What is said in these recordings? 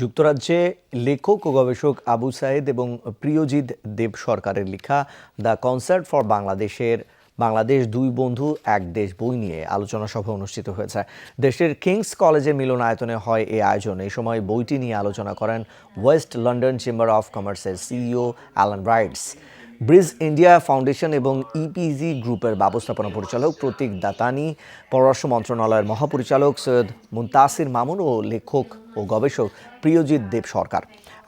যুক্তরাজ্যে লেখক ও গবেষক আবু সাইদ এবং প্রিয়জিৎ দেব সরকারের লেখা দ্য কনসার্ট ফর বাংলাদেশের, বাংলাদেশ দুই বন্ধু, এক দেশ বই নিয়ে আলোচনা সভা অনুষ্ঠিত হয়েছে। দেশের কিংস কলেজের মিলনায়তনে হয় এই আয়োজন। এই সময় বইটি নিয়ে আলোচনা করেন ওয়েস্ট লন্ডন চেম্বার অফ কমার্সের CEO Alan Wrights. Bridge India Foundation এবং ইপিজি গ্রুপের ব্যবস্থাপনা পরিচালক প্রতীক দাতানি, পররাষ্ট্র মন্ত্রণালয়ের মহাপরিচালক সৈয়দ মুন্তাসির মামুন ও লেখক ও গবেষক প্রিয়জিৎ দেব সরকার।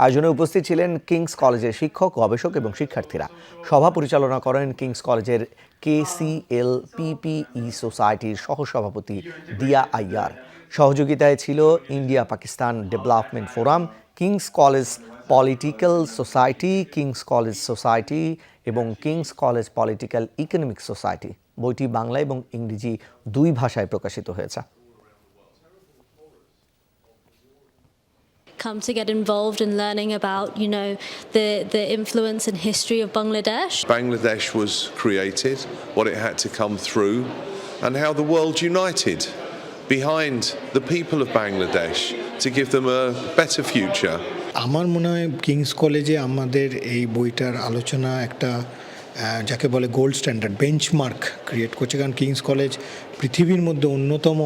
আয়োজনে উপস্থিত ছিলেন কিংস কলেজের শিক্ষক, গবেষক এবং শিক্ষার্থীরা। সভা পরিচালনা করেন কিংস কলেজের কে সি এল পিপিই সোসাইটির সহসভাপতি দিয়া আইয়ার। সহযোগিতায় ছিল India Pakistan Development Forum, Kings College Political Society Kings College Society এবং Kings College Political Economic Society বইটি বাংলা এবং ইংরেজি দুই ভাষায় প্রকাশিত হয়েছে come to get involved in learning about, you know, the, the influence and history of Bangladesh. Bangladesh was created, what it had to come through, and how the world united behind the people of Bangladesh to give them a better future. আমার মনে হয় Kings কলেজে আমাদের এই বইটার আলোচনা একটা যাকে বলে গোল্ড স্ট্যান্ডার্ড বেঞ্চমার্ক ক্রিয়েট করছে কারণ কিংস কলেজ পৃথিবীর মধ্যে অন্যতম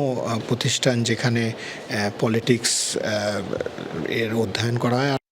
প্রতিষ্ঠান যেখানে পলিটিক্স এর অধ্যয়ন করা হয়